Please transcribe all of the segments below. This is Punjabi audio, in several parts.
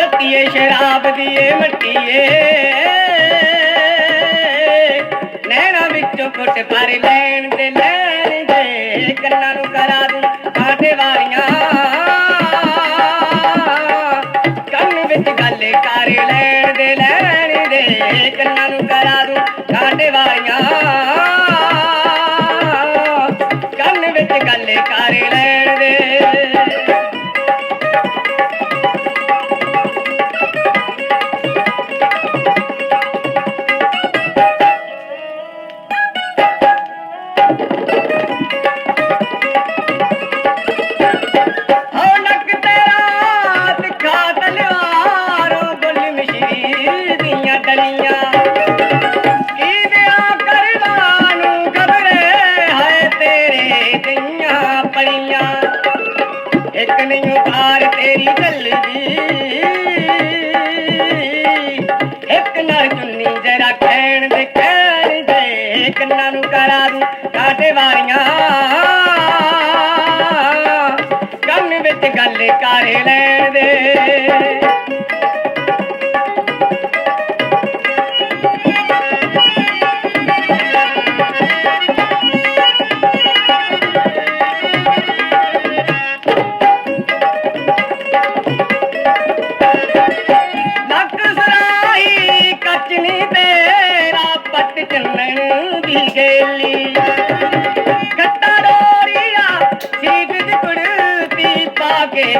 ਸ਼ਰਾਬ ਦੀ ਮੱਟੀਏ। ਨੈਣਾ ਵਿੱਚੋਂ ਘੁੱਟ ਭਰ ਲੈਣ ਦੇ ਲੈਣ ਦੇ ਕੰਨਾਂ ਨੂੰ ਕਰਾ ਦੂੰ ਕਾਂਟੇ ਵਾਲੀਆਂ। ਕੰਨ ਵਿੱਚ ਗੱਲ ਕਰ ਲੈਣ ਦੇ ਲੈਣ ਦੇ ਕੰਨਾਂ ਨੂੰ ਕਰਾ ਦੂੰ ਕਾਂਟੇ ਵਾਲੀਆਂ। ਕੰਨ ਵਿੱਚ ਗੱਲ ਕਰ ਲੈਣ ਦੇ ਦੇ ਨੂੰ ਕਰਾ ਦੂੰ ਕਾਟੇ ਵਾਰੀਆਂ। ਕੰਨ ਵਿੱਚ ਗੱਲ ਕਰ ਲੈਣ ਦੇ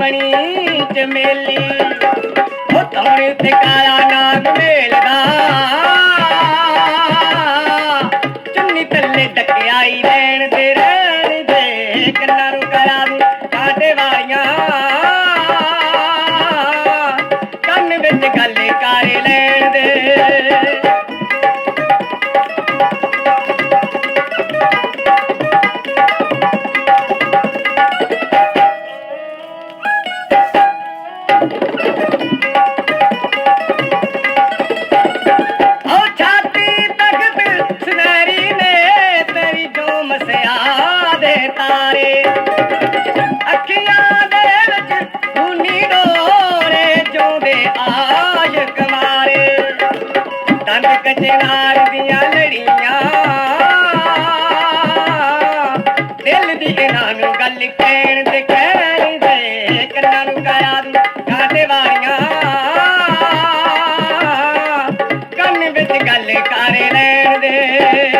ਬਣੀ ਚਮੇਲੀ ਉਹ ਤੌਣ ਤੇ ਕਾਲਾ ਨਾਗ ਮੇਲਦਾ ਚੁੰਨੀ ਥੱਲੇ ਡਕਿਆਈ ਰਹਿਣ ਦੇ ਦੇ ਤਾਰੇ ਅੱਖੀਆਂ ਦੇ ਵਿੱਚ ਖੂਨੀ ਡੋਰੇ ਜੋਦੇ ਆਸ਼ਕ ਮਾਰੇ। ਦੰਦ ਕਚਨਾਰ ਦੀਆਂ ਲੜੀਆਂ। ਦਿਲ ਦੀ ਇਹਨਾਂ ਨੂੰ ਗੱਲ ਕਹਿਣ ਦੇ ਕਹਿਣ ਦੇ ਕੰਨਾਂ ਨੂੰ ਕਰਾ ਦੂੰ ਕਾਟੇ ਵਾਲੀਆਂ ਕੰਨ ਵਿੱਚ ਗੱਲ ਕਰ ਲੈਣ ਦੇ।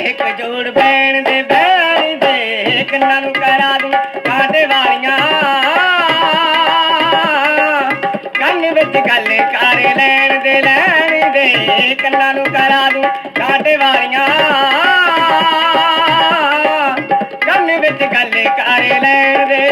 ਇੱਕ ਨਾਲ ਜੋੜ ਬੈਣ ਦੇ ਬੈਣ ਦੇ ਕੰਨਾਂ ਨੂੰ ਕਰਾ ਦੂੰ ਕਾਂਟੇ ਵਾਲੀਆਂ। ਕੰਨ ਵਿੱਚ ਗੱਲ ਕਰ ਲੈਣ ਦੇ ਲੈਣ ਦੇ ਕੰਨਾਂ ਨੂੰ ਕਰਾ ਦੂੰ ਕਾਂਟੇ ਵਾਲੀਆਂ। ਕੰਨ ਵਿੱਚ ਗੱਲ ਕਰ ਲੈਣ ਦੇ